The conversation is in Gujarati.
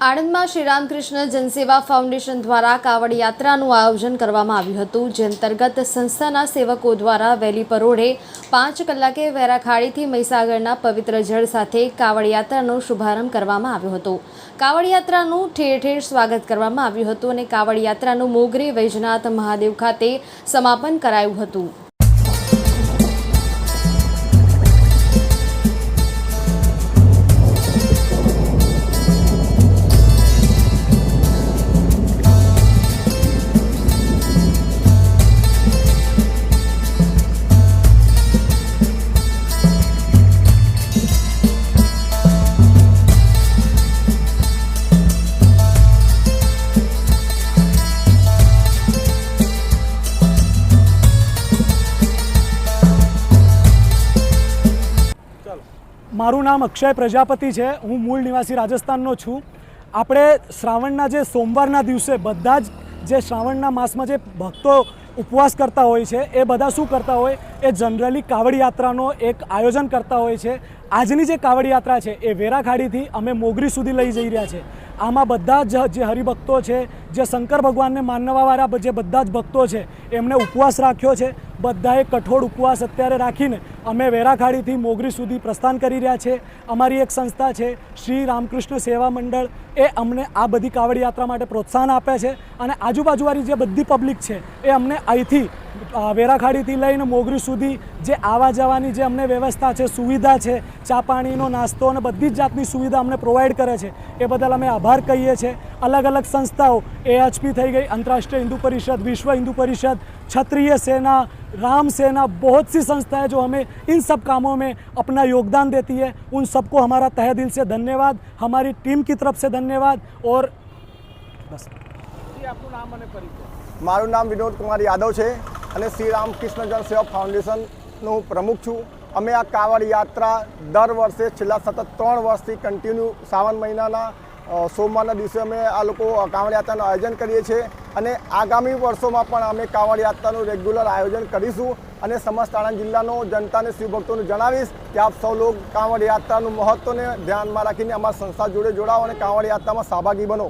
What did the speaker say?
આણંદમાં શ્રી રામકૃષ્ણ જનસેવા ફાઉન્ડેશન દ્વારા કાવડ યાત્રાનું આયોજન કરવામાં આવ્યું હતું, જે અંતર્ગત સંસ્થાના સેવકો દ્વારા વહેલી પરોઢે પાંચ કલાકે વેરાખાડીથી મહીસાગરના પવિત્ર જળ સાથે કાવડ યાત્રાનો શુભારંભ કરવામાં આવ્યો હતો. કાવડ યાત્રાનું ઠેર ઠેર સ્વાગત કરવામાં આવ્યું હતું અને કાવડ યાત્રાનું મોગરે વૈજનાથ મહાદેવ ખાતે સમાપન કરાયું હતું. મારું નામ અક્ષય પ્રજાપતિ છે. હું મૂળ નિવાસી રાજસ્થાનનો છું. આપણે શ્રાવણના જે સોમવારના દિવસે બધા જ જે શ્રાવણના માસમાં જે ભક્તો ઉપવાસ કરતા હોય છે, એ બધા શું કરતા હોય? એ જનરલી કાવડ યાત્રાનો એક આયોજન કરતા હોય છે. આજની જે કાવડ યાત્રા છે, એ વેરાખાડીથી અમે મોગરી સુધી લઈ જઈ રહ્યા છે. આમાં બધા જ જે હરિભક્તો છે જે શંકર ભગવાનને માનવાવાળા જે બધા જ ભક્તો છે એમણે ઉપવાસ રાખ્યો છે. બધાએ કઠોળ ઉપવાસ અત્યારે રાખીને અમે વેરાખાડીથી મોગરી સુધી પ્રસ્થાન કરી રહ્યા છે. અમારી એક સંસ્થા છે, શ્રી રામકૃષ્ણ સેવા મંડળ. એ અમને આ બધી કાવડ યાત્રા માટે પ્રોત્સાહન આપે છે અને આજુબાજુવાળી જે બધી પબ્લિક છે, એ અમને અહીંથી વેરાખાડીથી લઈને મોગરી સુધી જે આવવા જવાની જે અમને વ્યવસ્થા છે સુવિધા છે ચા પાણીનો નાસ્તો અને બધી જ જાતની સુવિધા અમને પ્રોવાઈડ કરે છે એ બદલ અમે આભાર કહીએ છીએ અલગ અલગ સંસ્થાઓ એએચપી થઈ ગઈ अंतर्राष्ट्रीय हिंदू परिषद विश्व हिंदू परिषद क्षत्रिय सेना राम सेना बहुत सी संस्थाएं जो हमें इन सब कामों में अपना योगदान देती है उन सबको हमारा तहे दिल से धन्यवाद हमारी टीम की तरफ से धन्यवाद और बस મારું નામ વિનોદ કુમાર યાદવ છે અને શ્રી રામકૃષ્ણજન સેવા ફાઉન્ડેશનનું પ્રમુખ છું. અમે આ કાવડ યાત્રા દર વર્ષે છેલ્લા સતત ત્રણ વર્ષથી કન્ટિન્યુ શ્રાવણ મહિનાના સોમવારના દિવસે અમે આ લોકો કાવડ યાત્રાનું આયોજન કરીએ છીએ અને આગામી વર્ષોમાં પણ અમે કાવડ યાત્રાનું રેગ્યુલર આયોજન કરીશું અને સમસ્ત આણંદ જિલ્લાનો જનતાને, શિવભક્તોને જણાવીશ કે આપ સૌ લોકો કાવડ યાત્રાનું મહત્ત્વને ધ્યાનમાં રાખીને અમારી સંસ્થા જોડે જોડાઓ અને કાવડ યાત્રામાં સહભાગી બનો.